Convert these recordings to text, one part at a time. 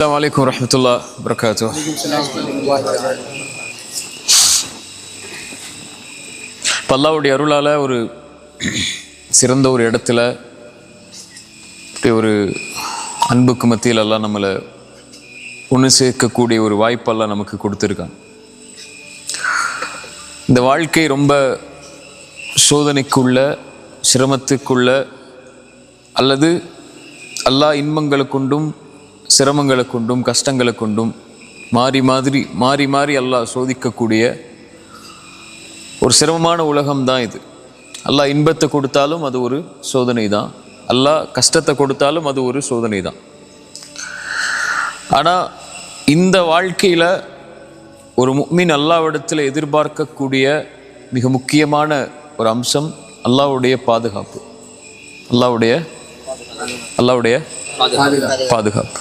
السلام عليكم ورحمة الله وبركاته இப்போ அல்லாவுடைய அருளால் ஒரு சிறந்த ஒரு இடத்துல இப்படி ஒரு அன்புக்கு மத்தியில் எல்லாம் நம்மளை ஒன்று சேர்க்கக்கூடிய ஒரு வாய்ப்பெல்லாம் நமக்கு கொடுத்துருக்காங்க இந்த வாழ்க்கை ரொம்ப சோதனைக்குள்ள சிரமத்துக்குள்ள அல்லது அல்லாஹ் இன்பங்களை கொண்டும் சிரமங்களை கொண்டும் கஷ்டங்களை கொண்டும் மாறி மாதிரி மாறி மாறி அல்லாஹ் சோதிக்கக்கூடிய ஒரு சிரமமான உலகம்தான் இது. அல்லாஹ் இன்பத்தை கொடுத்தாலும் அது ஒரு சோதனை தான் அல்லாஹ் கஷ்டத்தை கொடுத்தாலும் அது ஒரு சோதனை தான் ஆனால் இந்த வாழ்க்கையில் ஒரு முக்மின் அல்லாவிடத்தில் எதிர்பார்க்கக்கூடிய மிக முக்கியமான ஒரு அம்சம் அல்லாஹ்வுடைய பாதுகாப்பு. அல்லாஹ்வுடைய அல்லாஹ்வுடைய பாதுகாப்பு.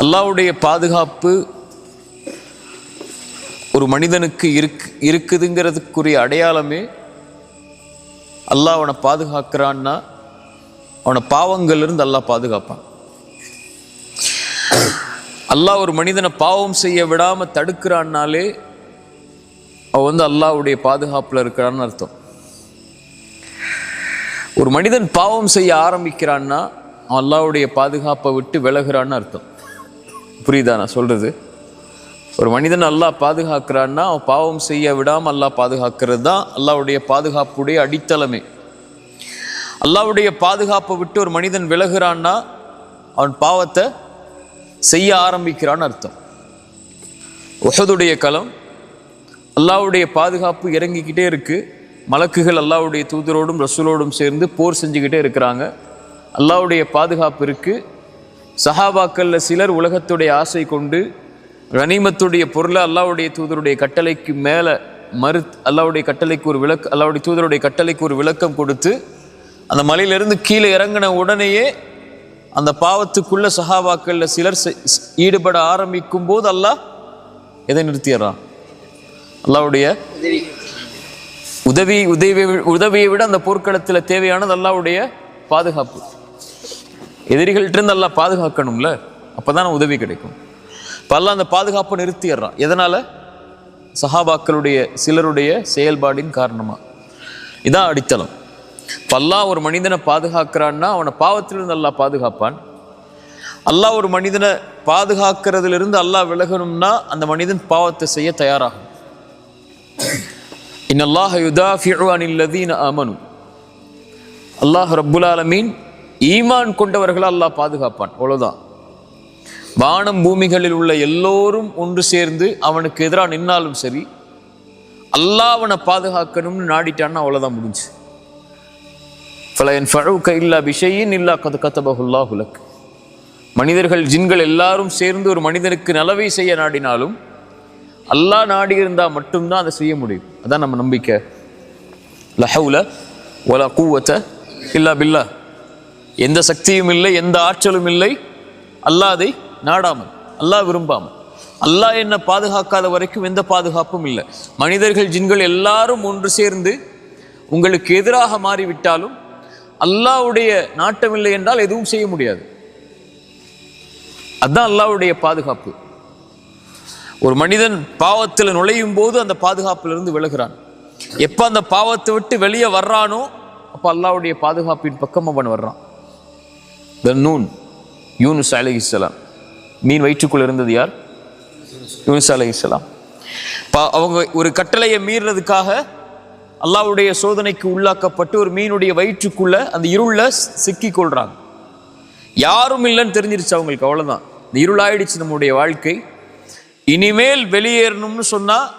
அல்லாவுடைய பாதுகாப்பு ஒரு மனிதனுக்கு இருக்கு இருக்குதுங்கிறதுக்குரிய அடையாளமே அல்லாஹ் அவனை பாதுகாக்கிறான்னா அவனை பாவங்கள்லேருந்து அல்லாஹ் பாதுகாப்பான். அல்லாஹ் ஒரு மனிதனை பாவம் செய்ய விடாமல் தடுக்கிறான்னாலே அவன் வந்து அல்லாஹ்வுடைய பாதுகாப்பில் இருக்கிறான்னு அர்த்தம். ஒரு மனிதன் பாவம் செய்ய ஆரம்பிக்கிறான்னா அவன் அல்லாஹ்வுடைய பாதுகாப்பை விட்டு விலகுறான்னு அர்த்தம். புரியுதா நான் சொல்கிறது ஒரு மனிதன் அல்லாஹ் பாதுகாக்கிறான்னா அவன் பாவம் செய்ய விடாமல் அல்லாஹ் பாதுகாக்கிறது தான் அல்லாவுடைய பாதுகாப்புடைய அடித்தளமே. அல்லாவுடைய பாதுகாப்பை விட்டு ஒரு மனிதன் விலகுறான்னா அவன் பாவத்தை செய்ய ஆரம்பிக்கிறான்னு அர்த்தம். உஹதுடைய களம் அல்லாவுடைய பாதுகாப்பு இறங்கிக்கிட்டே இருக்குது மலக்குகள் அல்லாவுடைய தூதரோடும் ரசூலோடும் சேர்ந்து போர் செஞ்சுக்கிட்டே இருக்கிறாங்க. அல்லாவுடைய பாதுகாப்பு இருக்குது சஹாபாக்கள்ல சிலர் உலகத்துடைய ஆசை கொண்டு கனிமத்துடைய பொருளை அல்லாவுடைய தூதருடைய கட்டளைக்கு மேலே மறு அல்லாவுடைய கட்டளைக்கு ஒரு விளக்கு அல்லாவுடைய தூதருடைய கட்டளைக்கு ஒரு விளக்கம் கொடுத்து அந்த மலையிலிருந்து கீழே இறங்கின உடனேயே அந்த பாவத்துக்குள்ள சஹாபாக்கள்ல சிலர் செ- ஈடுபட ஆரம்பிக்கும் போது அல்லாஹ் எதை நிறுத்திடுறான் அல்லாஹ்வுடைய உதவி உதவி உதவியை விட அந்த போர்க்களத்தில் தேவையானது அல்லாவுடைய பாதுகாப்பு. எதிரிகள்கிட்ட இருந்து பாதுகாக்கணும்ல பாதுகாக்கணும்ல? அப்பதான் உதவி கிடைக்கும். இப்போ அந்த பாதுகாப்பை நிறுத்திடுறான். எதனால்? சஹாபாக்களுடைய சிலருடைய செயல்பாடின் காரணமாக இதான் அடித்தளம். இப்போ ஒரு மனிதனை பாதுகாக்கிறான்னா அவனை பாவத்திலிருந்து நல்லா பாதுகாப்பான். அல்லாஹ் ஒரு மனிதனை பாதுகாக்கிறதுலேருந்து அல்லாஹ் விலகணும்னா அந்த மனிதன் பாவத்தை செய்ய தயாராகும். இன்னல்லாஹ யுதா அனில் லதீன அமனு அல்லாஹ் ரப்புல் ஆலமீன் ஈமான் கொண்டவர்களை அல்லாஹ் பாதுகாப்பான். அவ்வளோதான் வானம் பூமிகளில் உள்ள எல்லோரும் ஒன்று சேர்ந்து அவனுக்கு எதிராக நின்னாலும் சரி அல்லாஹ் அவனை பாதுகாக்கணும்னு நாடிட்டான்னு அவ்வளோதான் முடிஞ்சு. ஃபலயன் ஃபழுக்க இல்லா விஷயின் இல்லா கத கத்தபகுல்லா உலக் மனிதர்கள் ஜின்கள் எல்லாரும் சேர்ந்து ஒரு மனிதனுக்கு நலவை செய்ய நாடினாலும் அல்லாஹ் நாடி இருந்தால் மட்டும்தான் அதை செய்ய முடியும். அதான் நம்ம நம்பிக்கை. லஹவுல ஒலா கூவத்த இல்லா பில்லா. எந்த சக்தியும் இல்லை எந்த ஆற்றலும் இல்லை. அல்லாதை நாடாமல் அல்லாஹ் விரும்பாமல். அல்லாஹ் என்ன பாதுகாக்காத வரைக்கும் எந்த பாதுகாப்பும் இல்லை. மனிதர்கள் ஜின்கள் எல்லாரும் ஒன்று சேர்ந்து உங்களுக்கு எதிராக மாறிவிட்டாலும் அல்லாஹ்வுடைய நாட்டமில்லை என்றால் எதுவும் செய்ய முடியாது. அதுதான் அல்லாவுடைய பாதுகாப்பு. ஒரு மனிதன் பாவத்தில் நுழையும் போது அந்த பாதுகாப்பிலிருந்து விலகுறான். எப்போ அந்த பாவத்தை விட்டு வெளியே வர்றானோ அப்போ அல்லாவுடைய பாதுகாப்பின் பக்கம் அவன் வர்றான். நூன் யூனுஸ் அலைஹிஸ்ஸலாம் மீன் வயிற்றுக்குள் இருந்தது யார்? யூனுஸ் அலைஹிஸ்ஸலாம் பா- அவங்க ஒரு கட்டளையை மீறினதுக்காக அல்லாவுடைய சோதனைக்கு உள்ளாக்கப்பட்டு ஒரு மீனுடைய வயிற்றுக்குள்ள அந்த இருள சிக்கி கொள்றாங்க. யாரும் இல்லைன்னு தெரிஞ்சிருச்சு அவங்களுக்கு அவ்வளோதான் இந்த இருளாயிடுச்சு நம்முடைய வாழ்க்கை. இனிமேல் வெளியேறணும்னு சொன்னால்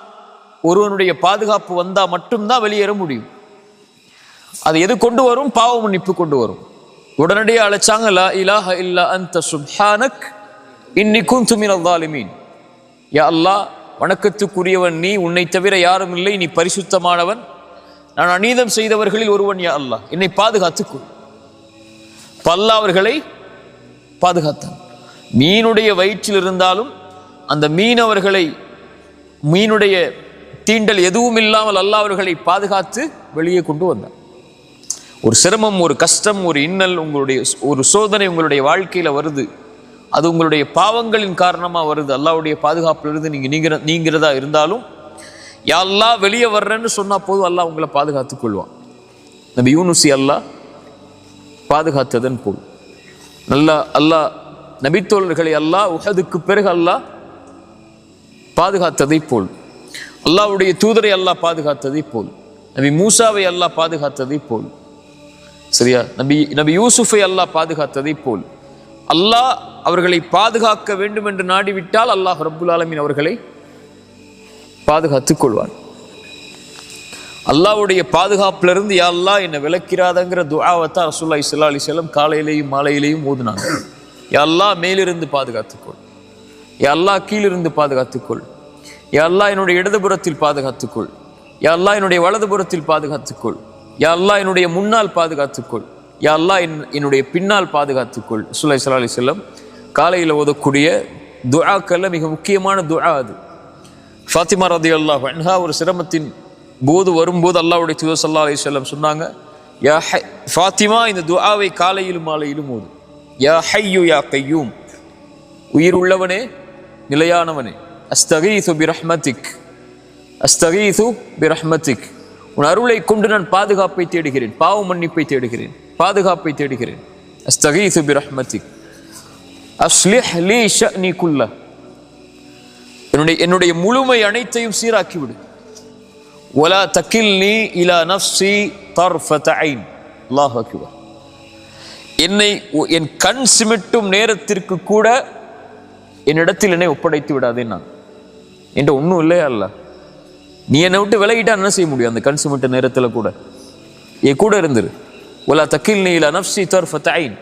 ஒருவனுடைய பாதுகாப்பு வந்தால் மட்டும்தான் வெளியேற முடியும். அது எது கொண்டு வரும்? பாவ மன்னிப்பு கொண்டு வரும். உடனடியாக அழைச்சாங்க லா இலாஹ இல்லா அந்த சுப்ஹானக் இன்னிக்கும் துமின் அல்லாலிமீன் யா அல்லாஹ் வணக்கத்துக்குரியவன் நீ உன்னை தவிர யாரும் இல்லை நீ பரிசுத்தமானவன். நான் அநீதம் செய்தவர்களில் ஒருவன் யா அல்லாஹ். என்னை பாதுகாத்துக்கொள் பல்லா அவர்களை பாதுகாத்தான். மீனுடைய வயிற்றில் இருந்தாலும் அந்த மீனவர்களை மீனுடைய தீண்டல் எதுவும் இல்லாமல் அல்லாஹ் அவர்களை பாதுகாத்து வெளியே கொண்டு வந்தான். ஒரு சிரமம் ஒரு கஷ்டம் ஒரு இன்னல் உங்களுடைய ஒரு சோதனை உங்களுடைய வாழ்க்கையில் வருது. அது உங்களுடைய பாவங்களின் காரணமாக வருது. அல்லாவுடைய பாதுகாப்பிலிருந்து நீங்க நீங்கிற நீங்கிறதா இருந்தாலும் யாரெல்லாம் வெளியே வர்றேன்னு சொன்னால் போதும் அல்லாஹ் உங்களை பாதுகாத்துக் கொள்வான். நம்ம யூனுசி அல்லாஹ் பாதுகாத்ததன் போல். நல்லா அல்லாஹ் நபித்தோழர்களை அல்லாஹ் உஹதுக்கு பிறகு அல்லாஹ் பாதுகாத்ததை போல். அல்லாவுடைய தூதரை அல்லாஹ் பாதுகாத்ததை போல். நபி மூசாவை அல்லாஹ் பாதுகாத்ததை போல். சரியா? நபி நபி யூசுஃபை அல்லாஹ் பாதுகாத்ததை போல். அல்லாஹ் அவர்களை பாதுகாக்க வேண்டும் என்று நாடிவிட்டால் அல்லாஹ் ரபுல் ஆலமின் அவர்களை பாதுகாத்துக் கொள்வார் அல்லாஹ்வுடைய பாதுகாப்பிலிருந்து யா அல்லாஹ் என்னை விளக்கிறாதங்கிற துஆவத்தா ரசூலுல்லாஹி ஸல்லல்லாஹு அலி செல்லம் காலையிலேயும் மாலையிலேயும் ஓதுனாங்க. யா மேலிருந்து பாதுகாத்துக்கொள் யா கீழிருந்து பாதுகாத்துக்கொள் யா அல்லாஹ் என்னுடைய இடதுபுறத்தில் பாதுகாத்துக்கொள் யா அல்லாஹ் என்னுடைய வலதுபுறத்தில் பாதுகாத்துக்கொள் யா அல்லாஹ் என்னுடைய முன்னால் பாதுகாத்துக்கொள். யா அல்லாஹ் என் என்னுடைய பின்னால் பாதுகாத்துக்கொள். ரசூலுல்லாஹி ஸல்லல்லாஹு அலி செல்லம் காலையில் ஓதக்கூடிய துழாக்கல்ல மிக முக்கியமான துஆ அது. ஃபாத்திமா ரதியல்லாஹு அன்ஹா ஒரு சிரமத்தின் போது வரும்போது அல்லாவுடைய தூதர் சல்லா அலி செல்லம் சொன்னாங்க யா ஹை ஃபாத்திமா இந்த துஆவை காலையிலும் மாலையிலும் ஓது. யா ஹையு யா கையூம். உயிர் உள்ளவனே நிலையானவனே. அஸ்தகீசு பிரஹ்மதிக். அஸ்தகீசு பிரஹ்மதிக். உன் அருளை கொண்டு நான் பாதுகாப்பை தேடுகிறேன். பாவ மன்னிப்பை தேடுகிறேன். பாதுகாப்பை தேடுகிறேன். அஸ்தகீசு பி ரஹ்மதி அஸ்லிஹ் லீ ஷஅனி குல்ல. என்னுடைய என்னுடைய முழுமை அனைத்தையும் சீராக்கி விடு தக்கில் நீ இலா நஃப்சி தர்ஃபத ஐன். அல்லாஹ் அக்பர். என்னை ஒ- என் கண் சிமிட்டும் நேரத்திற்கு கூட என்னிடத்தில் என்னை ஒப்படைத்து விடாதே நான். என்கிட்ட ஒன்றும் இல்லையா அல்ல நீ என்னை விட்டு விலகிட்டா என்ன செய்ய முடியும்? அந்த கண் சிமிட்ட நேரத்தில் கூட. என் கூட இருந்துரு. ஒலா தக்கில் நீல நப்சி நஃப்சி ஐன்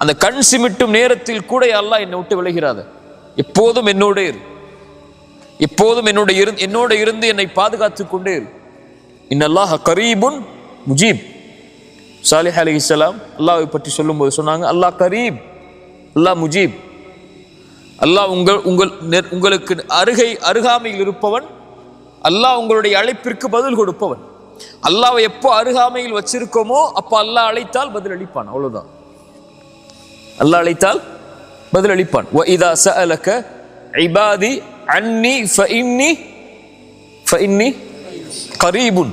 அந்த கண் சிமிட்டும் நேரத்தில் கூட அல்லாஹ் என்னை விட்டு விலகிறாத. எப்போதும் என்னோட இரு. எப்போதும் என்னோட இரு என்னோட இருந்து என்னை பாதுகாத்து கொண்டே இரு. இன்னல்லாஹ கரீபுன் முஜீப். சாலிஹ் அலைஹிஸ்ஸலாம் அல்லாஹ்வை பற்றி சொல்லும்போது சொன்னாங்க அல்லாஹ் கரீப் அல்லாஹ் முஜீப். அல்லாஹ் உங்கள் உங்கள் உங்களுக்கு அருகை அருகாமையில் இருப்பவன் அல்லாஹ் உங்களுடைய அழைப்பிற்கு பதில் கொடுப்பவன். அல்லாவை எப்போ அருகாமையில் வச்சிருக்கோமோ அப்போ அல்லாஹ் அழைத்தால் பதில் அளிப்பான் அவ்வளவுதான். அல்லாஹ் அழைத்தால் பதில் அளிப்பான் வ இதா அலக்க இபாதி அன்னி ஃப இன்னி ஃப இன்னி கரீபுன்.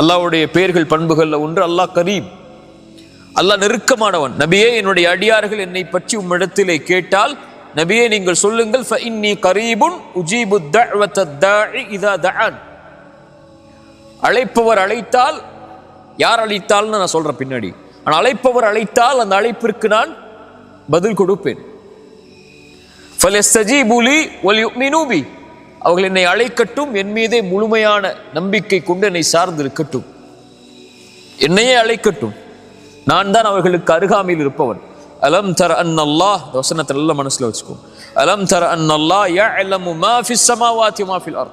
அல்லாஹ்வுடைய பெயர்கள் பண்புகளில் ஒன்று அல்லாஹ் கரீப். அல்லாஹ் நெருக்கமானவன். நபியே என்னுடைய அடியார்கள் என்னை பற்றி உம்மிடத்திலே கேட்டால் நபியே நீங்கள் சொல்லுங்கள் ஃப இன்னி கரீபுன் உஜீபு இதா தஆன் அழைப்பவர் அழைத்தால் யார் அழைத்தால்னு நான் சொல்கிறேன் பின்னாடி. ஆனால் அழைப்பவர் அழைத்தால் அந்த அழைப்பிற்கு நான் பதில் கொடுப்பேன். ஃபலெஸ்தஜீபுலி ஒலி மினூபி அவர்கள் என்னை அழைக்கட்டும் என் மீதே முழுமையான நம்பிக்கை கொண்டு என்னை சார்ந்து இருக்கட்டும் என்னையே அழைக்கட்டும். நான் தான் அவர்களுக்கு அருகாமையில் இருப்பவன். அலம் தர அன்னல்லா இந்த வசனத்தை நல்ல மனசுல வச்சுக்கோ அலம் தர அன்னல்லா யா அலமு ஃபிஸ் சமாவாத்தி மாஃபில் அர்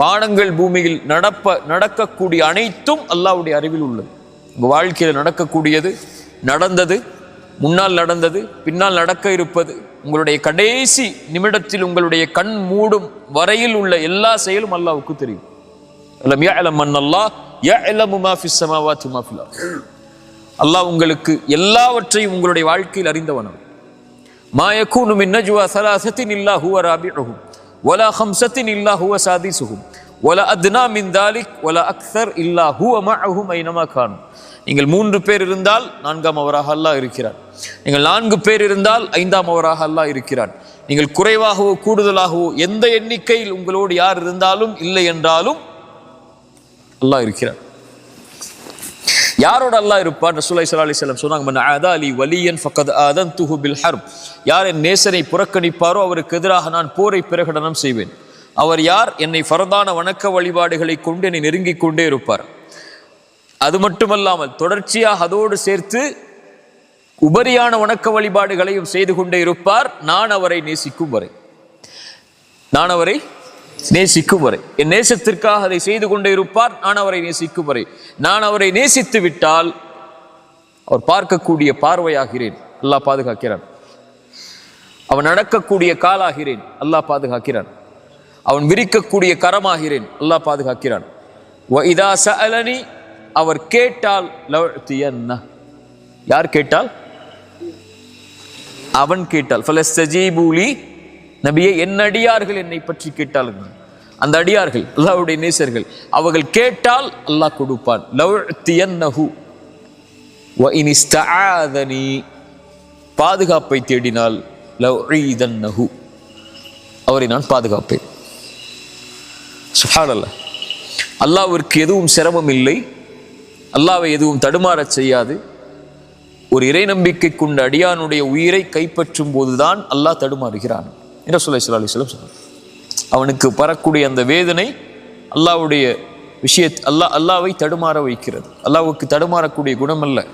வானங்கள் பூமியில் நடப்ப நடக்கக்கூடிய அனைத்தும் அல்லாஹ்வுடைய அறிவில் உள்ளது. உங்கள் வாழ்க்கையில் நடக்கக்கூடியது நடந்தது முன்னால் நடந்தது பின்னால் நடக்க இருப்பது உங்களுடைய கடைசி நிமிடத்தில் உங்களுடைய கண் மூடும் வரையில் உள்ள எல்லா செயலும் அல்லாவுக்கு தெரியும். அலம் யா அன்னல்லாஹ் அன்னல்லா யா அலமு ஸமாவாதி சமாவாத்தி மாஃபில் அர் அல்லாஹ் உங்களுக்கு எல்லாவற்றையும் உங்களுடைய வாழ்க்கையில் அறிந்தவனவர் மாயக்கூனு மின்னஜுவா சலாசத்தின் இல்லா ஹுவ ராபிஹும் ஒலா ஹம்சத்தின் இல்லா ஹுவ சாதிசுகும் ஒல அத்னா மின் தாலிக் ஒல அக்தர் இல்லா ஹுவ மஹும் ஐனமா காணும் நீங்கள் மூன்று பேர் இருந்தால் நான்காம் அவராக அல்லாஹ் இருக்கிறார். நீங்கள் நான்கு பேர் இருந்தால் ஐந்தாம் அவராக அல்லாஹ் இருக்கிறார். நீங்கள் குறைவாகவோ கூடுதலாகவோ எந்த எண்ணிக்கையில் உங்களோடு யார் இருந்தாலும் இல்லை என்றாலும் அல்லாஹ் இருக்கிறார். யாரோட அல்லாஹ் இருப்பார் ரசூலுல்லாஹி சலா அலைஹி சொன்னாங்க மன் ஆதா வலியன் ஃபக்கத் ஆதன்துஹு பில் ஹர்ப். யார் என் நேசனை புறக்கணிப்பாரோ அவருக்கு எதிராக நான் போரை பிரகடனம் செய்வேன். அவர் யார் என்னை ஃபரதான வணக்க வழிபாடுகளை கொண்டு என்னை நெருங்கிக் கொண்டே இருப்பார். அது மட்டுமல்லாமல் தொடர்ச்சியாக அதோடு சேர்த்து உபரியான வணக்க வழிபாடுகளையும் செய்து கொண்டே இருப்பார். நான் அவரை நேசிக்கும் வரை. நான் அவரை நேசிக்கும் வரை. என் நேசத்திற்காக அதை செய்து கொண்டே இருப்பார். நான் அவரை நேசிக்கும் வரை. நான் அவரை நேசித்து விட்டால் அவர் பார்க்கக்கூடிய பார்வையாகிறேன். அல்லாஹ் பாதுகாக்கிறான். அவன் நடக்கக்கூடிய காலாகிறேன். அல்லாஹ் பாதுகாக்கிறான். அவன் விரிக்கக்கூடிய கரமாகிறேன். அல்லாஹ் பாதுகாக்கிறான். வ இதா சலனி அவர் கேட்டால் யார் கேட்டால்? அவன் கேட்டால். ஃபலஸ்தஜீபூலி நபியே என் அடியார்கள் என்னை பற்றி கேட்டாலும் அந்த அடியார்கள் அல்லாஹ்வுடைய நேசர்கள் அவர்கள் கேட்டால் அல்லாஹ் கொடுப்பான். லவ்தியன்னஹு வ பாதுகாப்பை தேடினால் லவ்ஈதன்னஹு அவரை நான் பாதுகாப்பேன். சுஹானல்லாஹ். அல்லாஹ்விற்கு எதுவும் சிரமம் இல்லை. அல்லாவை எதுவும் தடுமாறச் செய்யாது. ஒரு இறை நம்பிக்கை கொண்ட அடியானுடைய உயிரை கைப்பற்றும் போதுதான் அல்லாஹ் தடுமாறுகிறான். என்று சொல்லி சொல்ல அவனுக்கு பரக்கூடிய அந்த வேதனை அல்லாவுடைய விஷய அல்லா அல்லாவை தடுமாற வைக்கிறது. அல்லாவுக்கு தடுமாறக்கூடிய குணம் அல்ல.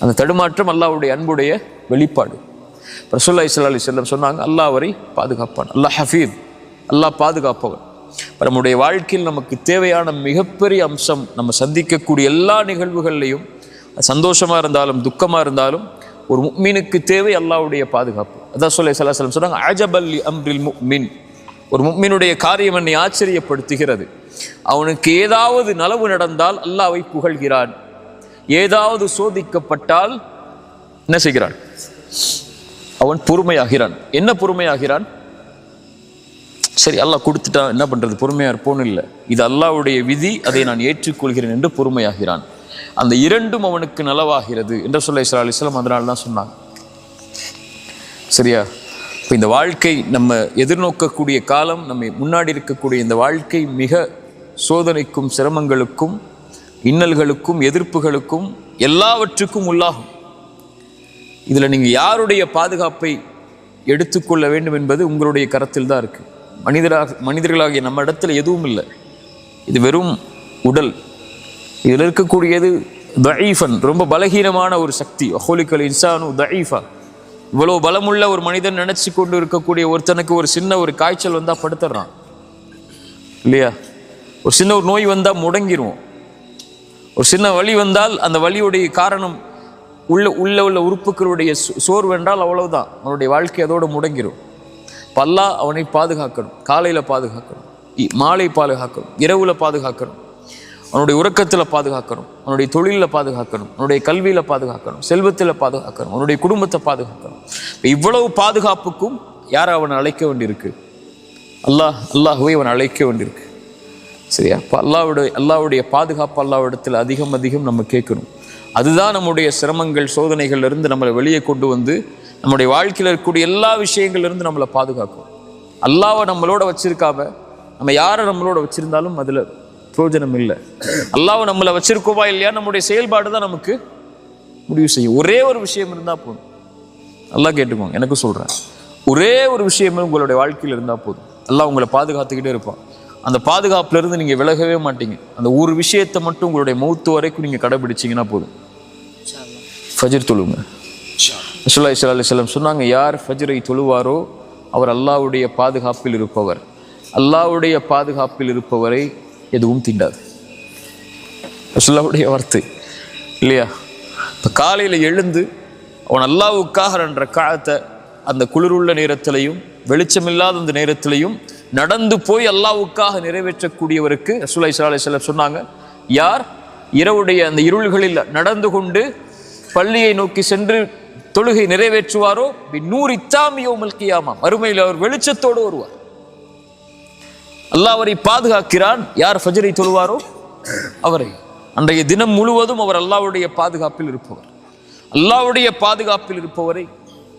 அந்த தடுமாற்றம் அல்லாஹ்வுடைய அன்புடைய வெளிப்பாடு. ரசூல்லா இஸ்லா அலி செல்லம் சொன்னாங்க அல்லாஹ் அவரை பாதுகாப்பான். அல்லாஹ் ஹஃபீத் அல்லாஹ் பாதுகாப்பவன். நம்முடைய வாழ்க்கையில் நமக்கு தேவையான மிகப்பெரிய அம்சம் நம்ம சந்திக்கக்கூடிய எல்லா நிகழ்வுகள்லையும் சந்தோஷமாக இருந்தாலும் துக்கமாக இருந்தாலும் ஒரு மீனுக்கு தேவை அல்லாவுடைய பாதுகாப்பு. அதான் சொல்லி சலாஹலம் சொன்னாங்க அஜபல் அம்ரில் முக்மின் ஒரு முக்மினுடைய காரியம் என்னை ஆச்சரியப்படுத்துகிறது. அவனுக்கு ஏதாவது நலவு நடந்தால் அல்லாவை புகழ்கிறான். ஏதாவது சோதிக்கப்பட்டால் என்ன செய்கிறான்? அவன் பொறுமையாகிறான். என்ன பொறுமையாகிறான்? சரி அல்லாஹ் கொடுத்துட்டான் என்ன பண்றது? பொறுமையா இருப்போன்னு இல்லை. இது அல்லாஹ்வுடைய விதி அதை நான் ஏற்றுக்கொள்கிறேன் என்று பொறுமையாகிறான். அந்த இரண்டும் அவனுக்கு நலவாகிறது என்று சொல்ல இஸ்ரா அலிஸ்லாம் அதனால தான் சொன்னாங்க. சரியா? இப்போ இந்த வாழ்க்கை நம்ம எதிர்நோக்கக்கூடிய காலம் நம்ம முன்னாடி இருக்கக்கூடிய இந்த வாழ்க்கை மிக சோதனைக்கும் சிரமங்களுக்கும் இன்னல்களுக்கும் எதிர்ப்புகளுக்கும் எல்லாவற்றுக்கும் உள்ளாகும். இதில் நீங்கள் யாருடைய பாதுகாப்பை எடுத்துக்கொள்ள வேண்டும் என்பது உங்களுடைய கரத்தில் தான் இருக்குது மனிதராக மனிதர்களாகிய நம்ம இடத்துல எதுவும் இல்லை. இது வெறும் உடல். இதில் இருக்கக்கூடியது தயீஃபன் ரொம்ப பலகீனமான ஒரு சக்தி. அஹோலிக்கல் இன்சானு தயீஃபா. இவ்வளோ பலமுள்ள ஒரு மனிதன் நினைச்சு கொண்டு இருக்கக்கூடிய ஒருத்தனுக்கு ஒரு சின்ன ஒரு காய்ச்சல் வந்தால் படுத்துடுறான் இல்லையா? ஒரு சின்ன ஒரு நோய் வந்தால் முடங்கிடுவோம் ஒரு சின்ன வலி வந்தால் அந்த வலியுடைய காரணம் உள்ள உள்ள உள்ள உறுப்புகளுடைய சோ- சோர்வு என்றால் அவ்வளவுதான். அவனுடைய வாழ்க்கை அதோடு முடங்கிரும். பல்லா அவனை பாதுகாக்கணும். காலையில் பாதுகாக்கணும். இ- மாலை பாதுகாக்கணும். இரவுல பாதுகாக்கணும். அவனுடைய உறக்கத்தில் பாதுகாக்கணும். அவனுடைய தொழிலில் பாதுகாக்கணும். அவனுடைய கல்வியில் பாதுகாக்கணும். செல்வத்தில் பாதுகாக்கணும். அவனுடைய குடும்பத்தை பாதுகாக்கணும். இவ்வளவு பாதுகாப்புக்கும் யாரை அவன் அழைக்க வேண்டியிருக்கு? அல்லாஹ் அல்லாஹுவை அவன் அழைக்க வேண்டியிருக்கு. சரியா? இப்போ அல்லாவுடைய அல்லாவுடைய பாதுகாப்பு அல்லாவிடத்தில் அதிகம் அதிகம் நம்ம கேட்கணும். அதுதான் நம்முடைய சிரமங்கள் சோதனைகள்லேருந்து நம்மளை வெளியே கொண்டு வந்து நம்முடைய வாழ்க்கையில் இருக்கக்கூடிய எல்லா விஷயங்கள்லேருந்து நம்மளை பாதுகாக்கும். அல்லாவை நம்மளோட வச்சிருக்காம நம்ம யாரை நம்மளோட வச்சுருந்தாலும் அதில் பிரயோஜனம் இல்லை. அல்லாஹ் நம்மளை வச்சிருக்கோவா இல்லையா? நம்முடைய செயல்பாடு தான் நமக்கு முடிவு செய்யும். ஒரே ஒரு விஷயம் இருந்தால் போதும். நல்லா கேட்டுக்கோங்க எனக்கு சொல்கிறேன் ஒரே ஒரு விஷயமே உங்களுடைய வாழ்க்கையில் இருந்தால் போதும். அல்லாஹ் உங்களை பாதுகாத்துக்கிட்டே இருப்பான். அந்த பாதுகாப்புலேருந்து நீங்கள் விலகவே மாட்டீங்க. அந்த ஒரு விஷயத்தை மட்டும் உங்களுடைய மௌத்து வரைக்கும் நீங்கள் கடைபிடிச்சிங்கன்னா போதும். ஃபஜர் தொழுங்க. ரசூலுல்லாஹி ஸல்லல்லாஹு சொன்னாங்க யார் ஃபஜ்ரை தொழுவாரோ அவர் அல்லாவுடைய பாதுகாப்பில் இருப்பவர். அல்லாவுடைய பாதுகாப்பில் இருப்பவரை எதுவும் தீண்டாது. ரசூலுல்லாஹ்வுடைய வார்த்தை இல்லையா? இப்போ காலையில் எழுந்து அவன் அல்லாவுக்காக என்ற காலத்தை அந்த குளிருள்ள நேரத்திலையும் வெளிச்சமில்லாத அந்த நேரத்திலையும் நடந்து போய் அல்லாவுக்காக நிறைவேற்றக்கூடியவருக்கு ரசூலை சலாஹ் செல்லம் சொன்னாங்க. யார்? இரவுடைய அந்த இருள்களில் நடந்து கொண்டு பள்ளியை நோக்கி சென்று தொழுகை நிறைவேற்றுவாரோ? நூறு இத்தாமியோ மல்கியாமா மறுமையில் அவர் வெளிச்சத்தோடு வருவார். அல்லாஹ் அவரை பாதுகாக்கிறான். யார் ஃபஜரை தொழுவாரோ? அவரை. அன்றைய தினம் முழுவதும் அவர் அல்லாவுடைய பாதுகாப்பில் இருப்பவர். அல்லாவுடைய பாதுகாப்பில் இருப்பவரை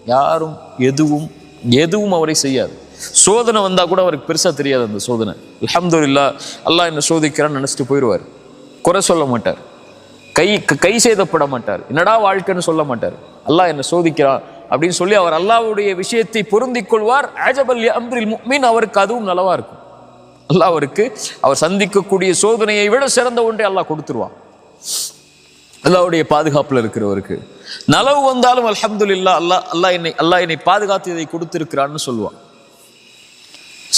யாரும் எதுவும் எதுவும் அவரை செய்யாது. சோதனை வந்தா கூட அவருக்கு பெருசா தெரியாது அந்த சோதனை. அலமது இல்லா அல்லா என்ன சோதிக்கிறான்னு நினைச்சிட்டு போயிடுவார். குறை சொல்ல மாட்டார். கை கை சேதப்பட மாட்டார். என்னடா வாழ்க்கைன்னு சொல்ல மாட்டார். அல்லாஹ் என்ன சோதிக்கிறான் அப்படின்னு சொல்லி அவர் அல்லாவுடைய விஷயத்தை பொருந்திக் கொள்வார். ஆஜபல் அம்ரில் மீன் அவருக்கு அதுவும் நலவா இருக்கும். அல்லாஹ் அவருக்கு அவர் சந்திக்கக்கூடிய சோதனையை விட சிறந்த ஒன்றை அல்லாஹ் கொடுத்துருவான். அல்லாவுடைய பாதுகாப்பில் இருக்கிறவருக்கு. நலவு வந்தாலும் அலமதுல்லா அல்லாஹ் அல்லாஹ் என்னை அல்லாஹ் என்னை பாதுகாத்து இதை கொடுத்திருக்கிறான்னு சொல்லுவான்.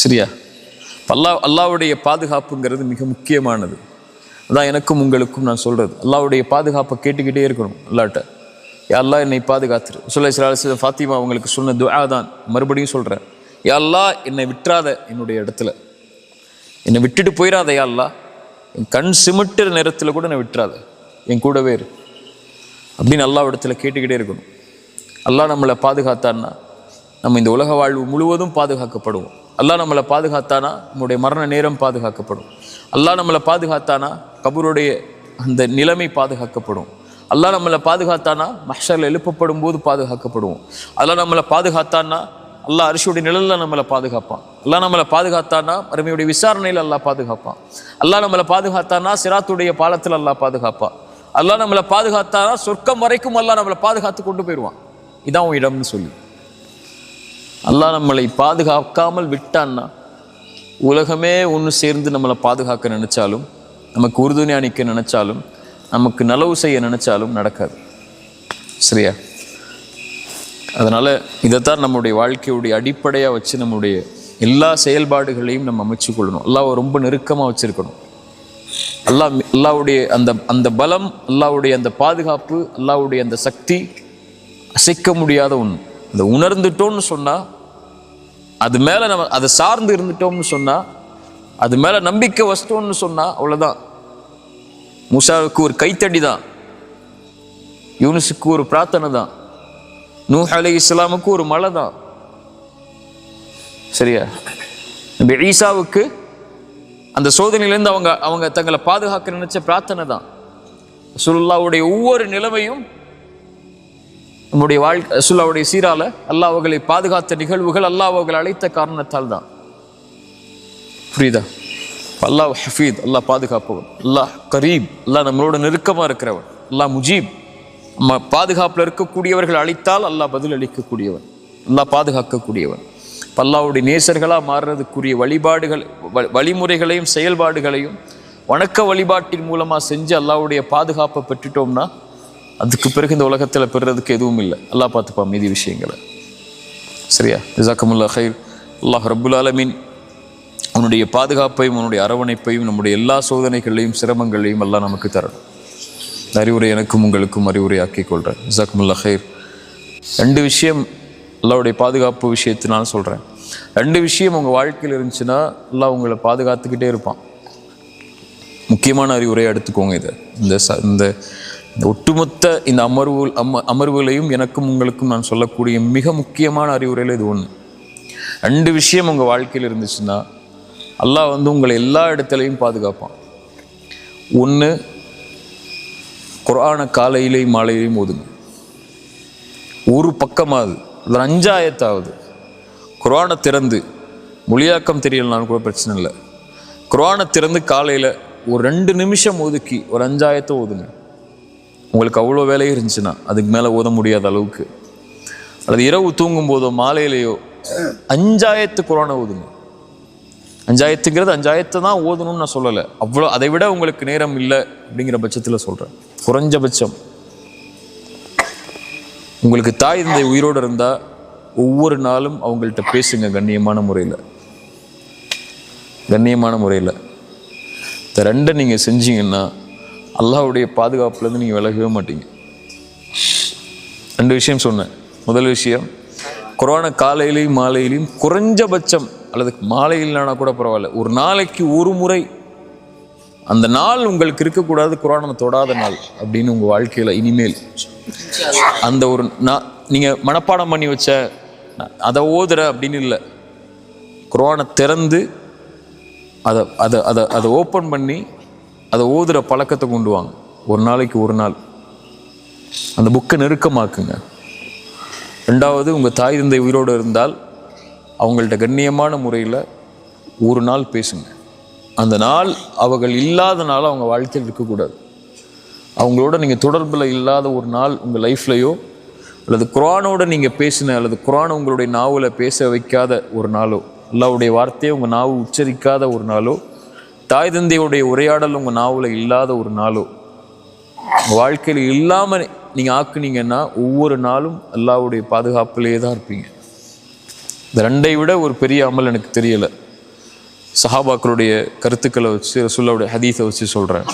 சரியா? அல்லா அல்லாஹ் பாதுகாப்புங்கிறது மிக முக்கியமானது. அதான் எனக்கும் உங்களுக்கும் நான் சொல்கிறது அல்லாவுடைய பாதுகாப்பை கேட்டுக்கிட்டே இருக்கணும் அல்லாட்ட. யா அல்லாஹ் என்னை பாதுகாத்துரு. சொல்ல சில ஃபாத்திமா அவங்களுக்கு சொன்ன துவா தான். மறுபடியும் சொல்கிறேன் யா அல்லா என்னை விட்டுறாத என்னுடைய இடத்துல. என்னை விட்டுட்டு போயிடாதையா அல்லாஹ். என் கண் சிமிட்டுற நேரத்தில் கூட நான் விட்டுறாத. என் கூடவே இரு. அப்படின்னு அல்லாஹ் இடத்துல கேட்டுக்கிட்டே இருக்கணும். அல்லாஹ் நம்மளை பாதுகாத்தான்னா நம்ம இந்த உலக வாழ்வு முழுவதும் பாதுகாக்கப்படுவோம். அல்லாஹ் நம்மளை பாதுகாத்தானா நம்முடைய மரண நேரம் பாதுகாக்கப்படும். அல்லாஹ் நம்மளை பாதுகாத்தானா கபருடைய அந்த நிலைமை பாதுகாக்கப்படும். அல்லாஹ் நம்மளை பாதுகாத்தானா மஹ்ஷரில் எழுப்பப்படும் போது பாதுகாக்கப்படுவோம். அல்லாஹ் நம்மளை பாதுகாத்தானா அல்லாஹ் அரிசியுடைய நிழல்ல நம்மளை பாதுகாப்பான். அல்லாஹ் நம்மளை பாதுகாத்தானா அருமையுடைய விசாரணையில் அல்லாஹ் பாதுகாப்பான். அல்லாஹ் நம்மளை பாதுகாத்தானா சிராத்துடைய பாலத்தில் அல்லாஹ் பாதுகாப்பான். அல்லாஹ் நம்மளை பாதுகாத்தானா சொர்க்கம் வரைக்கும் அல்லாஹ் நம்மளை பாதுகாத்து கொண்டு போயிடுவான். இதான் உன் இடம்னு சொல்லி. அல்லாஹ் நம்மளை பாதுகாக்காமல் விட்டான்னா உலகமே ஒன்று சேர்ந்து நம்மளை பாதுகாக்க நினைச்சாலும் நமக்கு உறுதுணை அணிக்க நினைச்சாலும் நமக்கு நலவு செய்ய நினைச்சாலும் நடக்காது. சரியா? அதனால் இதைத்தான் நம்முடைய வாழ்க்கையுடைய அடிப்படையாக வச்சு நம்முடைய எல்லா செயல்பாடுகளையும் நம்ம அமைச்சு கொள்ளணும். அல்லாஹ் ரொம்ப நெருக்கமாக வச்சுருக்கணும். அல்லாஹ் அல்லாவுடைய அந்த அந்த பலம் அல்லாவுடைய அந்த பாதுகாப்பு அல்லாவுடைய அந்த சக்தி அசைக்க முடியாத ஒன்று அதை உணர்ந்துட்டோம்னு சொன்னால் அது மேலே நம்ம அதை சார்ந்து இருந்துட்டோம்னு சொன்னால் அது மேலே நம்பிக்கை வச்சிட்டோம்னு சொன்னால் அவ்வளோதான் மூசாவுக்கு ஒரு கைத்தடி தான் யூனிஸுக்கு ஒரு பிரார்த்தனை தான் நூஹ் அலி இஸ்லாமுக்கு ஒரு மலை தான். சரியா? நபி ஈசாவுக்கு அந்த சோதனையிலேருந்து அவங்க அவங்க தங்களை பாதுகாக்க நினைச்ச பிரார்த்தனை தான். சுல்லாவுடைய ஒவ்வொரு நிலைமையும் நம்முடைய வாழ்க்கை சுல்லாவுடைய சீரால அல்லாஹ் அவர்களை பாதுகாத்த நிகழ்வுகள் அல்லாஹ் அவர்களை அழைத்த காரணத்தால் தான். புரியுதா? அல்லாஹ் ஹஃபீத் அல்லாஹ் பாதுகாப்பவன் அல்லாஹ் கரீப் அல்லாஹ் நம்மளோட நெருக்கமா இருக்கிறவன் அல்லாஹ் முஜீப். பாதுகாப்பில் இருக்கக்கூடியவர்கள் அழித்தால் அல்லாஹ் பதில் அளிக்கக்கூடியவன். அல்லாஹ் பாதுகாக்கக்கூடியவன். அல்லாவுடைய நேசர்களாக மாறுறதுக்குரிய வழிபாடுகள் வ- வழிமுறைகளையும் செயல்பாடுகளையும் வணக்க வழிபாட்டின் மூலமாக செஞ்சு அல்லாவுடைய பாதுகாப்பை பெற்றுட்டோம்னா அதுக்கு பிறகு இந்த உலகத்தில் பெறுறதுக்கு எதுவும் இல்லை. அல்லாஹ் பார்த்துப்பா மீதி விஷயங்களை. சரியா? ஜிசாக்கமுல்லா ஹைர் அல்லாஹ் ரபுல் ஆலமின். உன்னுடைய பாதுகாப்பையும் உன்னுடைய அரவணைப்பையும் நம்முடைய எல்லா சோதனைகளையும் சிரமங்களையும் எல்லாம் நமக்கு தரணும். இந்த அறிவுரை எனக்கும் உங்களுக்கும் அறிவுரையாக்கிக் கொள்கிறேன் ஜிசாக்கமுல்லா ஹைர் ரெண்டு விஷயம் அல்லாவுடைய பாதுகாப்பு விஷயத்தினாலும் சொல்கிறேன் ரெண்டு விஷயம் உங்கள் வாழ்க்கையில் இருந்துச்சுன்னா எல்லாம் உங்களை பாதுகாத்துக்கிட்டே இருப்பான். முக்கியமான அறிவுரையை எடுத்துக்கோங்க இதை. இந்த ச இந்த ஒட்டுமொத்த இந்த அமர்வு அம அமர்வுகளையும் எனக்கும் உங்களுக்கும் நான் சொல்லக்கூடிய மிக முக்கியமான அறிவுரையில் இது ஒன்று ரெண்டு விஷயம் உங்கள் வாழ்க்கையில் இருந்துச்சுன்னா அல்லாஹ் வந்து உங்களை எல்லா இடத்துலையும் பாதுகாப்பான். ஒன்று குரானை காலையிலையும் மாலையிலையும் ஓதுங்க. ஒரு பக்கமாவது அதில் அஞ்சாயத்தாவது. குரானை திறந்து மொழியாக்கம் தெரியலனாலும் கூட பிரச்சனை இல்லை. குரானை திறந்து காலையில் ஒரு ரெண்டு நிமிஷம் ஒதுக்கி ஒரு அஞ்சாயத்தை ஓதுங்க. உங்களுக்கு அவ்வளோ வேலையும் இருந்துச்சுன்னா அதுக்கு மேலே ஓத முடியாத அளவுக்கு. அல்லது இரவு தூங்கும் போதோ மாலையிலேயோ அஞ்சாயத்து குரானை ஓதுங்க. அஞ்சாயத்துங்கிறது அஞ்சாயத்தை தான் ஓதணும்னு நான் சொல்லலை. அவ்வளோ அதை விட உங்களுக்கு நேரம் இல்லை அப்படிங்கிற பட்சத்தில் சொல்கிறேன் குறைஞ்சபட்சம் உங்களுக்கு தாய் தந்தை உயிரோடு இருந்தால் ஒவ்வொரு நாளும் அவங்கள்ட்ட பேசுங்க கண்ணியமான முறையில். கண்ணியமான முறையில். இந்த ரெண்டை நீங்கள் செஞ்சீங்கன்னா அல்லாவுடைய பாதுகாப்புலேருந்து நீங்கள் விலகவே மாட்டீங்க. ரெண்டு விஷயம் சொன்னேன். முதல் விஷயம் கொரோனா காலையிலையும் மாலையிலையும் குறைஞ்சபட்சம் அல்லது மாலையில்னா கூட பரவாயில்ல. ஒரு நாளைக்கு ஒரு முறை அந்த நாள் உங்களுக்கு இருக்கக்கூடாது குரானை தொடாத நாள் அப்படின்னு உங்கள் வாழ்க்கையில் இனிமேல். அந்த ஒரு நான் நீங்கள் மனப்பாடம் பண்ணி வச்ச அதை ஓதுற அப்படின்னு இல்லை. குரானை திறந்து அதை அதை அதை அதை ஓப்பன் பண்ணி அதை ஓதுற பழக்கத்தை கொண்டு வாங்க. ஒரு நாளைக்கு ஒரு நாள். அந்த புக்கை நெருக்கமாக்குங்க. ரெண்டாவது உங்கள் தாய் தந்தை உயிரோடு இருந்தால் அவங்கள்ட்ட கண்ணியமான முறையில் ஒரு நாள் பேசுங்க. அந்த நாள் அவர்கள் இல்லாத நாள் அவங்க வாழ்க்கையில் இருக்கக்கூடாது. அவங்களோட நீங்கள் தொடர்பில் இல்லாத ஒரு நாள் உங்கள் லைஃப்லையோ அல்லது குரானோட நீங்கள் பேசின அல்லது குரான் உங்களுடைய நாவில் பேச வைக்காத ஒரு நாளோ அல்லாவுடைய வார்த்தையை உங்கள் நாவு உச்சரிக்காத ஒரு நாளோ தாய் தந்தையுடைய உரையாடல் உங்கள் நாவில் இல்லாத ஒரு நாளோ உங்கள் வாழ்க்கையில் இல்லாமல் நீங்கள் ஆக்குனீங்கன்னா ஒவ்வொரு நாளும் அல்லாவுடைய பாதுகாப்பிலே தான் இருப்பீங்க. இந்த ரெண்டை விட ஒரு பெரிய அமல் எனக்கு தெரியலை. சஹாபாக்களுடைய கருத்துக்களை வச்சு ரசுல்லாவுடைய ஹதீஸை வச்சு சொல்கிறேன்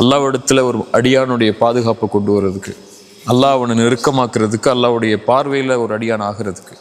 அல்லாவிடத்தில் ஒரு அடியானுடைய பாதுகாப்பை கொண்டு வர்றதுக்கு அல்லாஹ் அவனை நெருக்கமாக்குறதுக்கு அல்லாவுடைய பார்வையில் ஒரு அடியான் ஆகிறதுக்கு.